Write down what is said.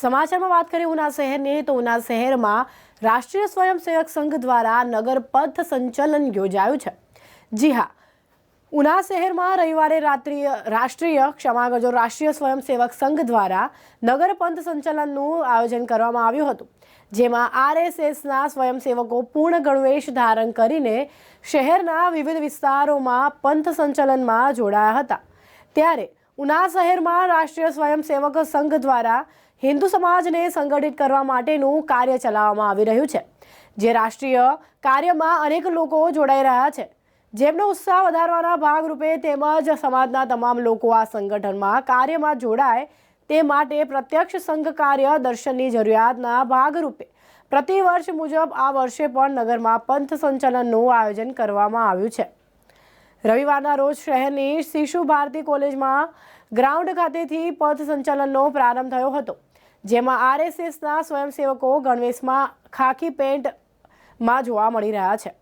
સમાચારમાં વાત કરીએ ઉના શહેરની, તો ઉના શહેરમાં રાષ્ટ્રીય સ્વયંસેવક સંઘ દ્વારા નગર પથ સંચલન યોજાયું છે. જી હા, ઉના શહેરમાં રવિવારે રાત્રિય, રાષ્ટ્રીય ક્ષમા કરજો રાષ્ટ્રીય સ્વયંસેવક સંઘ દ્વારા નગર પંથ સંચલનનું આયોજન કરવામાં આવ્યું હતું, જેમાં આરએસએસના સ્વયંસેવકો પૂર્ણ ગણવેશ ધારણ કરીને શહેરના વિવિધ વિસ્તારોમાં પંથ સંચલનમાં જોડાયા હતા. ત્યારે ઉના શહેરમાં રાષ્ટ્રીય સ્વયંસેવક સંઘ દ્વારા હિન્દુ સમાજને સંગઠિત કરવા માટેનું કાર્ય ચલાવવામાં આવી રહ્યું છે, જે રાષ્ટ્રીય કાર્યમાં અનેક લોકો જોડાઈ રહ્યા છે. જેમનો ઉત્સાહ વધારવાના ભાગરૂપે તેમજ સમાજના તમામ લોકો આ સંગઠનમાં કાર્યમાં જોડાય તે માટે પ્રત્યક્ષ સંઘ કાર્ય દર્શનની જરૂરિયાતના ભાગરૂપે પ્રતિવર્ષ મુજબ આ વર્ષે પણ નગરમાં પંથ સંચલનનું આયોજન કરવામાં આવ્યું છે. રવિવારના રોજ શહેરની શિશુ ભારતી કોલેજમાં ગ્રાઉન્ડ ખાતેથી પથ સંચાલનનો પ્રારંભ થયો હતો, જેમાં આરએસએસના સ્વયંસેવકો ગણવેશમાં ખાખી પેન્ટમાં જોવા મળી રહ્યા છે.